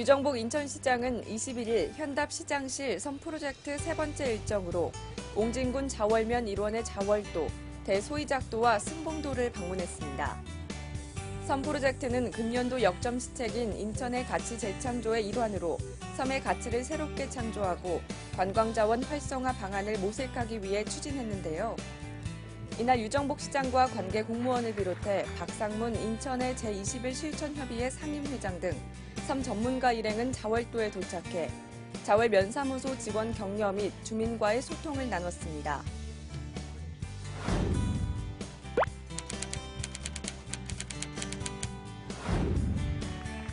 유정복 인천시장은 21일 현답시장실 선프로젝트 세 번째 일정으로 옹진군 자월면 일원의 자월도, 대소이작도와 승봉도를 방문했습니다. 선프로젝트는 금년도 역점 시책인 인천의 가치 재창조의 일환으로 섬의 가치를 새롭게 창조하고 관광자원 활성화 방안을 모색하기 위해 추진했는데요. 이날 유정복 시장과 관계 공무원을 비롯해 박상문 인천의 제21 실천협의회 상임회장 등섬 전문가 일행은 자월도에 도착해 자월 면사무소 직원 격려 및 주민과의 소통을 나눴습니다.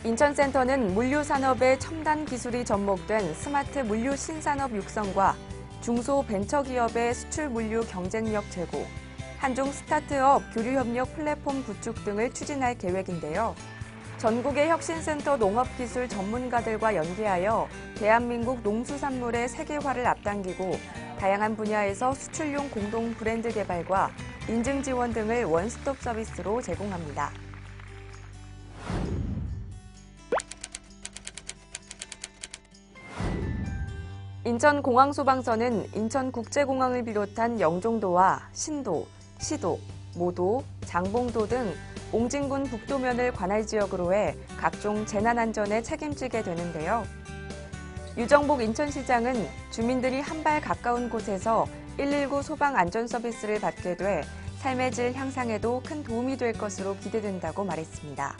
인천센터는 물류산업의 첨단 기술이 접목된 스마트 물류 신산업 육성과 중소벤처기업의 수출 물류 경쟁력 제고, 한중 스타트업 교류협력 플랫폼 구축 등을 추진할 계획인데요. 전국의 혁신센터 농업기술 전문가들과 연계하여 대한민국 농수산물의 세계화를 앞당기고 다양한 분야에서 수출용 공동 브랜드 개발과 인증 지원 등을 원스톱 서비스로 제공합니다. 인천공항소방서는 인천국제공항을 비롯한 영종도와 신도, 시도, 모도, 장봉도 등 옹진군 북도면을 관할 지역으로 해 각종 재난안전에 책임지게 되는데요. 유정복 인천시장은 주민들이 한 발 가까운 곳에서 119 소방 안전 서비스를 받게 돼 삶의 질 향상에도 큰 도움이 될 것으로 기대된다고 말했습니다.